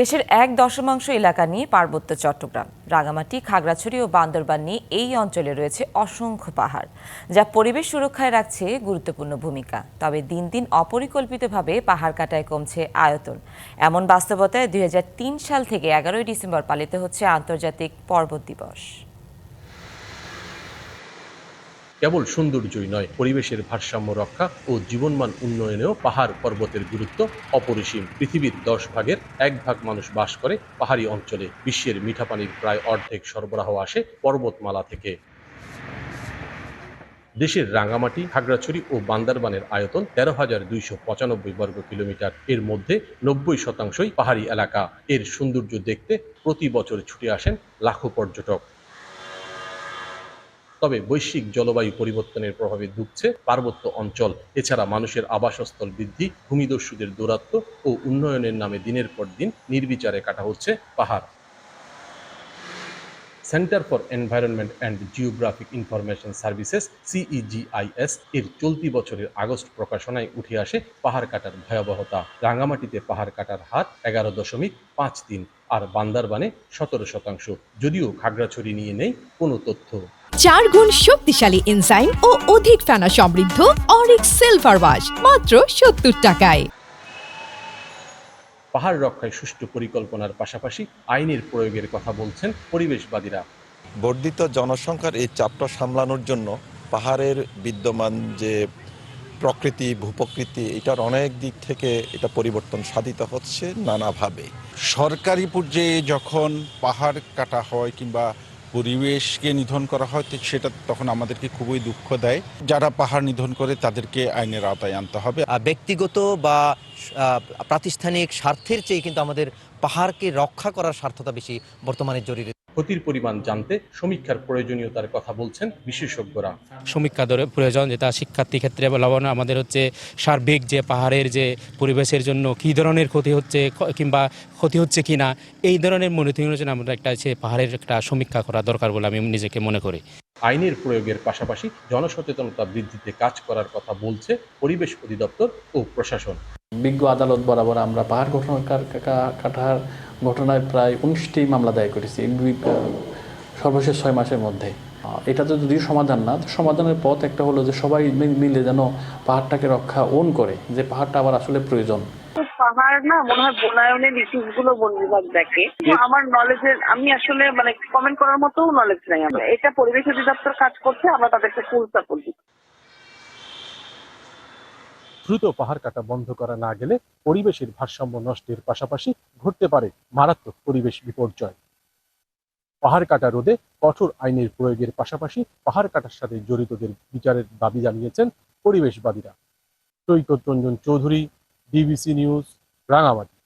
দেশের এক দশমাংশ এলাকা নিয়ে পার্বত্য চট্টগ্রাম, রাঙামাটি, খাগড়াছড়ি ও বান্দরবান নিয়ে এই অঞ্চলে রয়েছে অসংখ্য পাহাড়, যা পরিবেশ সুরক্ষায় রাখছে গুরুত্বপূর্ণ ভূমিকা। তবে দিন দিন অপরিকল্পিতভাবে পাহাড় কাটায় কমছে আয়তন। এমন বাস্তবতায় দুই হাজার তিন সাল থেকে এগারোই ডিসেম্বর পালিত হচ্ছে আন্তর্জাতিক পর্বত দিবস। কেবল সৌন্দর্যই নয়, পরিবেশের ভারসাম্য রক্ষা ও জীবনমান উন্নয়নেও পাহাড় পর্বতের গুরুত্ব অপরিসীম। পৃথিবীর দশ ভাগের এক ভাগ মানুষ বাস করে পাহাড়ি অঞ্চলে। বিশ্বের মিঠা পানির প্রায় অর্ধেক সরবরাহ আসে পর্বতমালা থেকে। দেশের রাঙ্গামাটি খাগড়াছড়ি ও বান্দারবানের আয়তন তেরো হাজার দুইশো পঁচানব্বই বর্গ কিলোমিটার। এর মধ্যে নব্বই শতাংশই পাহাড়ি এলাকা। এর সৌন্দর্য দেখতে প্রতি বছর ছুটে আসেন লাখো পর্যটক। তবে বৈশ্বিক জলবায়ু পরিবর্তনের প্রভাবে ডুবছে পার্বত্য অঞ্চল। এছাড়া মানুষের আবাসস্থল বৃদ্ধি, ভূমিদস্যুদের দূরত্ব ও উন্নয়নের নামে দিনের পর দিন নির্বিচারে কাটা হচ্ছে পাহাড়। Centre for environment and geographic information services CEGIS এর চলতি বছরের আগস্ট প্রকাশনায় উঠে আসে পাহাড় কাটার ভয়াবহতা। রাঙ্গামাটিতে পাহাড় কাটার হার এগারো দশমিক পাঁচ তিন, আর বান্দারবানে সতেরো শতাংশ। যদিও খাগড়াছড়ি নিয়ে নেই কোনো তথ্য। চার গুণ শক্তিশালী এনজাইম ও অধিক ফেনা সমৃদ্ধ অরিক সিলভার ওয়াশ, মাত্র সত্তর টাকায়। পাহাড় রক্ষায় সুষ্ঠু পরিকল্পনার পাশাপাশি আইনের প্রয়োগের কথা বলছেন পরিবেশবাদীরা। বর্ধিত জনসংখ্যার এই চাপটা সামলানোর জন্য পাহাড়ের বিদ্যমান যে প্রকৃতি ভূপ্রকৃতি এটার অনেক দিক থেকে এটা পরিবর্তন সাধিত হচ্ছে নানাভাবে। সরকারি পর্যায়ে যখন পাহাড় কাটা হয় কিংবা পরিবেশকে নিধন করা হয় সেটা তখন আমাদেরকে খুবই দুঃখ দেয়। যারা পাহাড় নিধন করে, তাদেরকে আইনের আওতায় আনতে হবে। ব্যক্তিগত বা প্রাতিষ্ঠানিক স্বার্থের চেয়ে কিন্তু আমাদের পাহাড়কে রক্ষা করার স্বার্থতা বেশি বর্তমানে জরুরি। ক্ষতির পরিমাণ জানতে সমীক্ষার প্রয়োজনীয়তার কথা বলছেন বিশেষজ্ঞরা। সমীক্ষা ধরে প্রয়োজন যেটা শিক্ষার্থী ক্ষেত্রে বলব আমাদের হচ্ছে সার্বিক যে পাহাড়ের যে পরিবেশের জন্য কি ধরনের ক্ষতি হচ্ছে কিংবা ক্ষতি হচ্ছে কি না এই ধরনের মনিটরিংয়ের জন্য আমরা একটা সে পাহাড়ের একটা সমীক্ষা করা দরকার বলে আমি নিজেকে মনে করি। আইনের প্রয়োগের পাশাপাশি জনসচেতনতা বৃদ্ধিতে কাজ করার কথা বলছে পরিবেশ অধিদপ্তর ও প্রশাসন। বিজ্ঞ আদালত বরাবর আমরা পাহাড় ঘটনা কাটার ঘটনায় প্রায় উনিশটি মামলা দায়ের করেছি সর্বশেষ ছয় মাসের মধ্যে। এটা তো যদিও সমাধান না তো সমাধানের পথ একটা হলো যে সবাই মিলে যেন পাহাড়টাকে রক্ষা ওন করে যে পাহাড়টা আবার আসলে প্রয়োজন। পাহাড় না মনে হয় বনায়নের ইস্যুসগুলো বন বিভাগ দেখে। আমার নলেজের আমি আসলে মানে কমেন্ট করার মতো নলেজ নাই। আমার এটা পরিবেশ অধিদপ্তর কাজ করছে আমরা তাদেরকে ফুল সাপোর্ট দিচ্ছি। দ্রুত পাহাড় কাটা বন্ধ করা না গেলে পরিবেশের ভারসাম্য নষ্টের পাশাপাশি ঘটতে পারে মারাত্মক পরিবেশ বিপর্যয়। পাহাড় কাটা রোধে কঠোর আইনের প্রয়োগের পাশাপাশি পাহাড় কাটার সাথে জড়িতদের বিচারের দাবি জানিয়েছেন পরিবেশবাদীরা। Saikat Ranjan Chowdhury DBC news, Rangamati.